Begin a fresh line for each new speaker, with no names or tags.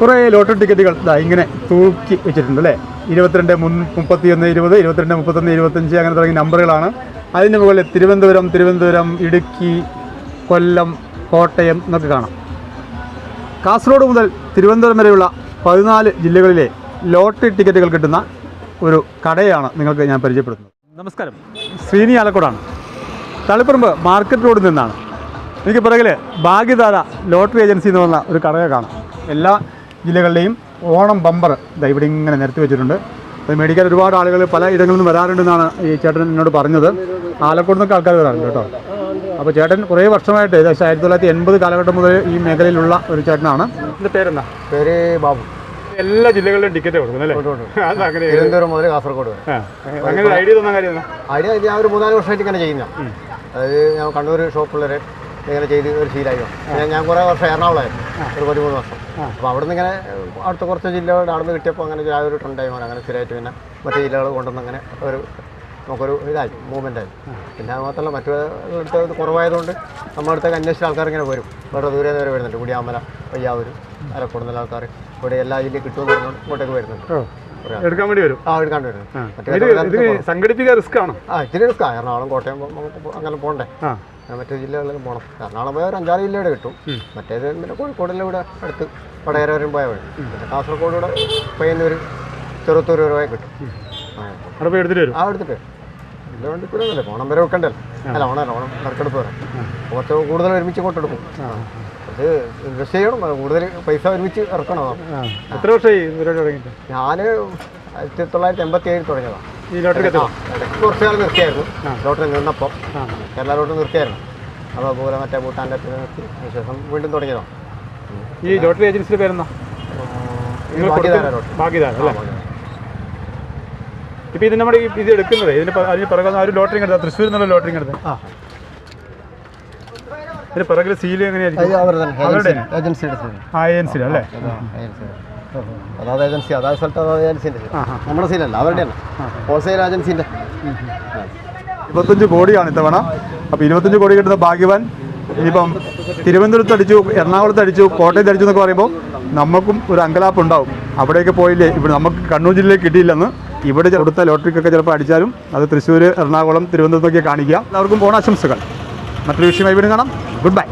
കുറേ ലോട്ടറി ടിക്കറ്റുകൾ ഇതാ ഇങ്ങനെ തൂക്കി വെച്ചിട്ടുണ്ട് അല്ലേ? ഇരുപത്തിരണ്ട് മുൻ മുപ്പത്തിയൊന്ന് ഇരുപത് ഇരുപത്തിരണ്ട് മുപ്പത്തൊന്ന് ഇരുപത്തഞ്ച് അങ്ങനെ തുടങ്ങിയ നമ്പറുകളാണ്. അതിന് മുകളിൽ തിരുവനന്തപുരം തിരുവനന്തപുരം ഇടുക്കി കൊല്ലം കോട്ടയം എന്നൊക്കെ കാണാം. കാസർഗോഡ് മുതൽ തിരുവനന്തപുരം വരെയുള്ള പതിനാല് ജില്ലകളിലെ ലോട്ടറി ടിക്കറ്റുകൾ കിട്ടുന്ന ഒരു കടയാണ് നിങ്ങൾക്ക് ഞാൻ പരിചയപ്പെടുത്തുന്നത്. നമസ്കാരം. ശ്രീനി ആലക്കോടാണ്. തളിപ്പറമ്പ് മാർക്കറ്റ് റോഡിൽ നിന്നാണ്. എനിക്ക് പിറകിൽ ഭാഗ്യധാര ലോട്ടറി ഏജൻസി എന്ന് പറഞ്ഞ ഒരു കടയെ കാണാം. എല്ലാ ജില്ലകളിലെയും ഓണം ബമ്പർ ഇതാ ഇവിടെ ഇങ്ങനെ നിരത്തി വെച്ചിട്ടുണ്ട്. അത് മേടിക്കാൻ ഒരുപാട് ആളുകൾ പല ഇടങ്ങളിൽ നിന്ന് വരാറുണ്ടെന്നാണ് ഈ ചേട്ടൻ എന്നോട് പറഞ്ഞത്. ആലക്കോട് നിന്നൊക്കെ ആൾക്കാർ വരാറുണ്ട് കേട്ടോ. അപ്പോൾ ചേട്ടൻ കുറേ വർഷമായിട്ട് ഏകദേശം ആയിരത്തി തൊള്ളായിരത്തി എൺപത് കാലഘട്ടം മുതൽ ഈ മേഖലയിലുള്ള ഒരു ചേട്ടനാണ്. എന്റെ പേരെന്താ?
പേര് ബാബു.
എല്ലാ ജില്ലകളിലും ടിക്കറ്റ് കൊടുക്കുന്നു അല്ലേ? അത് അങ്ങനെ
തിരുവനന്തപുരം മുതൽ കാസർഗോഡ് വരെ.
അങ്ങനെ ഐഡിയ തന്ന കാര്യം
ഐഡിയ ഇത് ഞാൻ ഒരു മൂന്നാൽ വർഷമായിട്ട് ഇങ്ങനെ ചെയ്യുന്ന. അതായത് ഞാൻ കണ്ണൂർ ഷോപ്പുള്ളവരെ ഇങ്ങനെ ചെയ്ത് ഒരു ശീലായോ ഞാൻ ഞാൻ കുറേ വർഷം എറണാകുളമായിരുന്നു. ഒരു പതിമൂന്ന് വർഷം. അപ്പോൾ അവിടുന്ന് ഇങ്ങനെ അടുത്ത കുറച്ച് ജില്ലകളുടെ അവിടെ നിന്ന് കിട്ടിയപ്പോൾ അങ്ങനെ ആ ഒരു ട്രെൻഡായി മാറി. അങ്ങനെ സ്ഥിരമായിട്ട് പിന്നെ മറ്റു ജില്ലകൾ കൊണ്ടുവന്ന് അങ്ങനെ ഒരു നമുക്കൊരു ഇതായി മൂവ്മെന്റ് ആയി. പിന്നെ അത് മാത്രമല്ല മറ്റു അടുത്ത് കുറവായതുകൊണ്ട് നമ്മുടെ അടുത്തേക്ക് അന്വേഷിച്ച ആൾക്കാർ ഇങ്ങനെ വരും. വേറെ ദൂരെ നിന്ന് വരെ വരുന്നുണ്ട്. കുടിയാമല പയ്യാവൂർ അരക്കൂടുന്ന ആൾക്കാർ ഇവിടെ എല്ലാ ജില്ലയും കിട്ടുമെന്ന് പറഞ്ഞുകൊണ്ട് ഇങ്ങോട്ടേക്ക് വരുന്നുണ്ട്.
എടുക്കാൻ വേണ്ടി വരും?
ആ
എടുക്കാൻ വരും. സംഘടിപ്പിക്കാൻ റിസ്ക് ആണ്
ആ എറണാകുളം കോട്ടയം അങ്ങനെ പോകണ്ടേ മറ്റു ജില്ലകളിൽ പോകണം എറണാകുളം പോയാൽ ഒരു അഞ്ചാറ് ജില്ലയുടെ കിട്ടും. മറ്റേത് പിന്നെ കോഴിക്കോടിലെ ഇവിടെ അടുത്ത് വടകര വരും പോയാൽ വഴി പിന്നെ കാസർഗോഡ് ഇവിടെ പയ്യന്നൂർ ചെറുത്തൂർ വരെ കിട്ടും.
അവിടെ എടുത്തിട്ട് വരും?
ആ എടുത്തിട്ട് ഇതിന്റെ വണ്ടി കൂടെ അല്ലേ ഓണം വരെ വെക്കണ്ടല്ലോ അല്ല ഓണം അല്ല, ഓണം നറുക്കെടുപ്പ് വരെ. കുറച്ച് കൂടുതൽ ഒരുമിച്ച് കൊണ്ടെടുക്കും. അത് ഇൻവെസ്റ്റ് ചെയ്യണം. കൂടുതൽ പൈസ ഒരുമിച്ച് ഇറക്കണം?
എത്ര വർഷമായി പരിപാടി തുടങ്ങിയിട്ട്?
ഞാൻ ആയിരത്തി തൊള്ളായിരത്തി എൺപത്തി ഏഴിൽ തുടങ്ങിയതാണ്
ഈ ലോട്ടറി
കുറച്ച് കാലം നിർത്തിയായിരുന്നു. ലോട്ടറി നിന്നപ്പോൾ കേരള ലോട്ടറി നിർത്തിയായിരുന്നു. അപ്പോൾ പോലെ മറ്റേ ഭൂട്ടാന്റെ പിന്നെ നിർത്തി. അതിനുശേഷം വീണ്ടും തുടങ്ങിയതാണ്
ഈ ലോട്ടറി ഏജൻസിയുടെ പേരെന്താ?
ഇത് ഭാഗ്യധാര
അല്ലേ? ഇപ്പൊ ഇതിന് നമ്മുടെ ഇത് എടുക്കുന്നത് ഇതിന് അതിന് പിറകെ ആ ഒരു ലോട്ടറി എടുത്താൽ തൃശ്ശൂരിൽ നിന്നുള്ള ലോട്ടറി എടുത്തത്
ആ.
ഇതിന് പിറകിൽ സീൽ എങ്ങനെയായിരിക്കും? അവരുടെ
ഏജൻസി ഏജൻസിയുടെ
അല്ലേ?
അതായത് ഏജൻസി അതാത് സ്ഥലത്ത്
അതാത് ഏജൻസിന്റെ.
നമ്മുടെ സീലല്ല അവരുടെയാണ് ഹോൾസെയിൽ ഏജൻസിന്റെ
ഇരുപത്തഞ്ച് കോടിയാണ് ഇത്തവണ. അപ്പോൾ ഇരുപത്തഞ്ച് കോടി കിട്ടുന്ന ഭാഗ്യവാൻ ഇനിയിപ്പം തിരുവനന്തപുരത്ത് അടിച്ചു എറണാകുളത്ത് അടിച്ചു കോട്ടയത്ത് അടിച്ചു എന്നൊക്കെ പറയുമ്പോൾ നമുക്കും ഒരു അങ്കലാപ്പ് ഉണ്ടാവും. അവിടെയൊക്കെ പോയില്ലേ? ഇവിടെ നമുക്ക് കണ്ണൂർ ജില്ലയിൽ കിട്ടിയില്ലെന്ന്. ഇവിടെ കൊടുത്ത ലോട്ടറിക്കൊക്കെ ചിലപ്പോൾ അടിച്ചാലും അത് തൃശ്ശൂർ എറണാകുളം തിരുവനന്തപുരത്തൊക്കെ കാണിക്കുക എല്ലാവർക്കും ഓണാശംസകൾ മറ്റൊരു വിഷയമായി വീണ്ടും കാണാം. Good bye